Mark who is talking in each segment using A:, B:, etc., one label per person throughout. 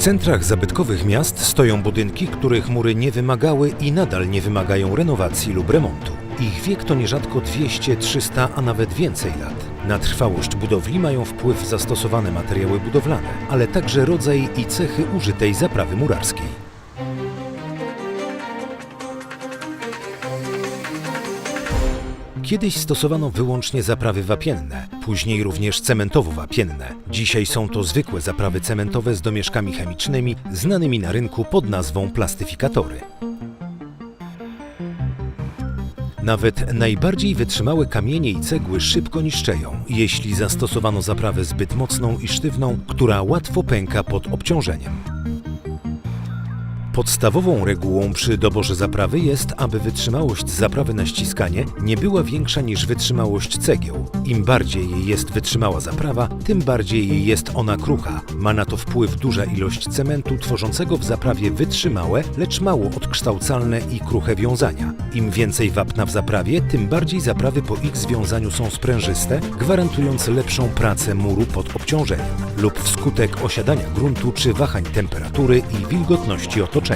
A: centrach zabytkowych miast stoją budynki, których mury nie wymagały i nadal nie wymagają renowacji lub remontu. Ich wiek to nierzadko 200, 300, a nawet więcej lat. Na trwałość budowli mają wpływ zastosowane materiały budowlane, ale także rodzaj i cechy użytej zaprawy murarskiej. Kiedyś stosowano wyłącznie zaprawy wapienne, później również cementowo-wapienne. Dzisiaj są to zwykłe zaprawy cementowe z domieszkami chemicznymi, znanymi na rynku pod nazwą plastyfikatory. Nawet najbardziej wytrzymałe kamienie i cegły szybko niszczeją, jeśli zastosowano zaprawę zbyt mocną i sztywną, która łatwo pęka pod obciążeniem. Podstawową regułą przy doborze zaprawy jest, aby wytrzymałość zaprawy na ściskanie nie była większa niż wytrzymałość cegieł. Im bardziej jej jest wytrzymała zaprawa, tym bardziej jej jest ona krucha. Ma na to wpływ duża ilość cementu tworzącego w zaprawie wytrzymałe, lecz mało odkształcalne i kruche wiązania. Im więcej wapna w zaprawie, tym bardziej zaprawy po ich związaniu są sprężyste, gwarantując lepszą pracę muru pod obciążeniem lub wskutek osiadania gruntu czy wahań temperatury i wilgotności otoczenia.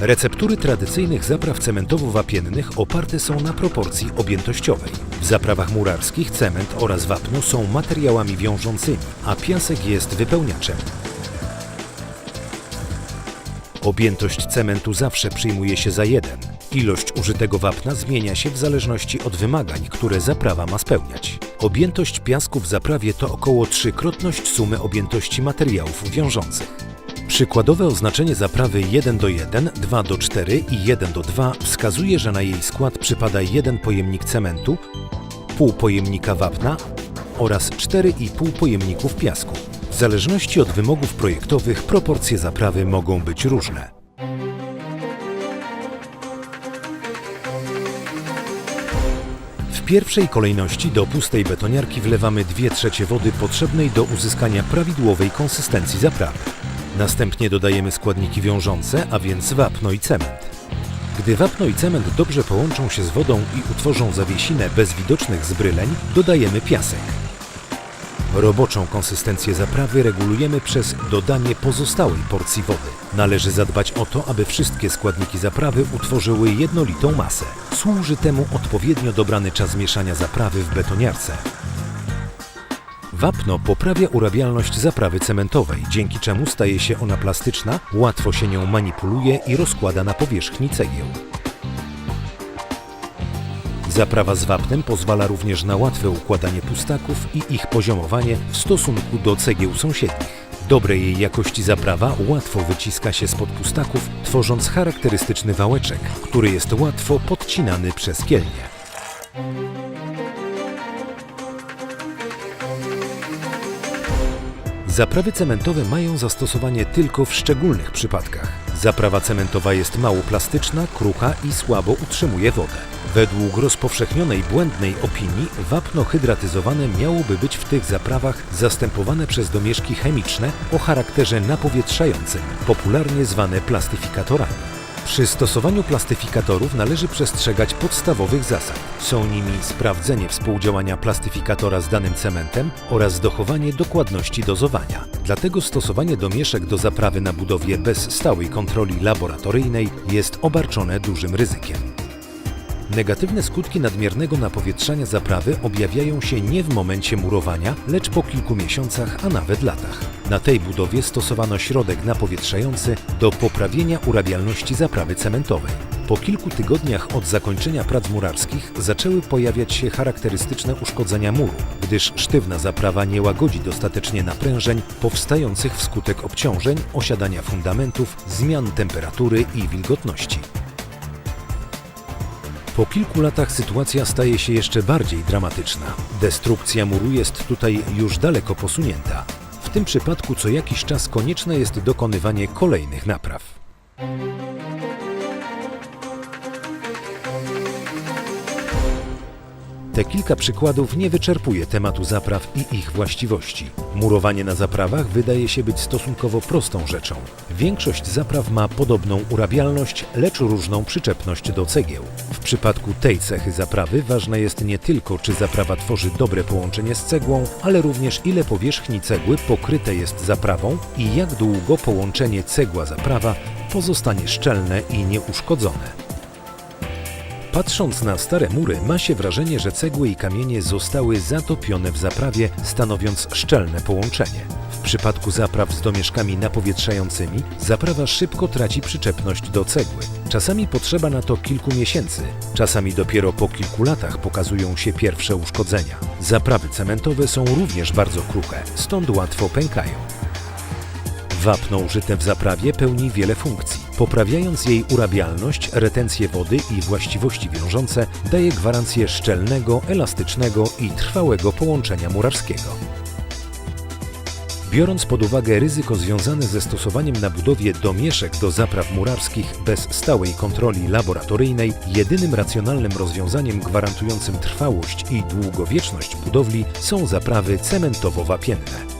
A: Receptury tradycyjnych zapraw cementowo-wapiennych oparte są na proporcji objętościowej. W zaprawach murarskich cement oraz wapno są materiałami wiążącymi, a piasek jest wypełniaczem. Objętość cementu zawsze przyjmuje się za jeden. Ilość użytego wapna zmienia się w zależności od wymagań, które zaprawa ma spełniać. Objętość piasku w zaprawie to około trzykrotność sumy objętości materiałów wiążących. Przykładowe oznaczenie zaprawy 1 do 1, 2 do 4 i 1 do 2 wskazuje, że na jej skład przypada jeden pojemnik cementu, pół pojemnika wapna oraz 4,5 pojemników piasku. W zależności od wymogów projektowych proporcje zaprawy mogą być różne. W pierwszej kolejności do pustej betoniarki wlewamy 2 trzecie wody potrzebnej do uzyskania prawidłowej konsystencji zaprawy. Następnie dodajemy składniki wiążące, a więc wapno i cement. Gdy wapno i cement dobrze połączą się z wodą i utworzą zawiesinę bez widocznych zbryleń, dodajemy piasek. Roboczą konsystencję zaprawy regulujemy przez dodanie pozostałej porcji wody. Należy zadbać o to, aby wszystkie składniki zaprawy utworzyły jednolitą masę. Służy temu odpowiednio dobrany czas mieszania zaprawy w betoniarce. Wapno poprawia urabialność zaprawy cementowej, dzięki czemu staje się ona plastyczna, łatwo się nią manipuluje i rozkłada na powierzchni cegieł. Zaprawa z wapnem pozwala również na łatwe układanie pustaków i ich poziomowanie w stosunku do cegieł sąsiednich. Dobrej jej jakości zaprawa łatwo wyciska się spod pustaków, tworząc charakterystyczny wałeczek, który jest łatwo podcinany przez kielnie. Zaprawy cementowe mają zastosowanie tylko w szczególnych przypadkach. Zaprawa cementowa jest mało plastyczna, krucha i słabo utrzymuje wodę. Według rozpowszechnionej błędnej opinii wapno hydratyzowane miałoby być w tych zaprawach zastępowane przez domieszki chemiczne o charakterze napowietrzającym, popularnie zwane plastyfikatorami. Przy stosowaniu plastyfikatorów należy przestrzegać podstawowych zasad. Są nimi sprawdzenie współdziałania plastyfikatora z danym cementem oraz dochowanie dokładności dozowania. Dlatego stosowanie domieszek do zaprawy na budowie bez stałej kontroli laboratoryjnej jest obarczone dużym ryzykiem. Negatywne skutki nadmiernego napowietrzania zaprawy objawiają się nie w momencie murowania, lecz po kilku miesiącach, a nawet latach. Na tej budowie stosowano środek napowietrzający do poprawienia urabialności zaprawy cementowej. Po kilku tygodniach od zakończenia prac murarskich zaczęły pojawiać się charakterystyczne uszkodzenia muru, gdyż sztywna zaprawa nie łagodzi dostatecznie naprężeń powstających wskutek obciążeń, osiadania fundamentów, zmian temperatury i wilgotności. Po kilku latach sytuacja staje się jeszcze bardziej dramatyczna. Destrukcja muru jest tutaj już daleko posunięta. W tym przypadku co jakiś czas konieczne jest dokonywanie kolejnych napraw. Te kilka przykładów nie wyczerpuje tematu zapraw i ich właściwości. Murowanie na zaprawach wydaje się być stosunkowo prostą rzeczą. Większość zapraw ma podobną urabialność, lecz różną przyczepność do cegieł. W przypadku tej cechy zaprawy ważne jest nie tylko, czy zaprawa tworzy dobre połączenie z cegłą, ale również ile powierzchni cegły pokryte jest zaprawą i jak długo połączenie cegła-zaprawa pozostanie szczelne i nieuszkodzone. Patrząc na stare mury, ma się wrażenie, że cegły i kamienie zostały zatopione w zaprawie, stanowiąc szczelne połączenie. W przypadku zapraw z domieszkami napowietrzającymi, zaprawa szybko traci przyczepność do cegły. Czasami potrzeba na to kilku miesięcy, czasami dopiero po kilku latach pokazują się pierwsze uszkodzenia. Zaprawy cementowe są również bardzo kruche, stąd łatwo pękają. Wapno użyte w zaprawie pełni wiele funkcji. Poprawiając jej urabialność, retencję wody i właściwości wiążące, daje gwarancję szczelnego, elastycznego i trwałego połączenia murarskiego. Biorąc pod uwagę ryzyko związane ze stosowaniem na budowie domieszek do zapraw murarskich bez stałej kontroli laboratoryjnej, jedynym racjonalnym rozwiązaniem gwarantującym trwałość i długowieczność budowli są zaprawy cementowo-wapienne.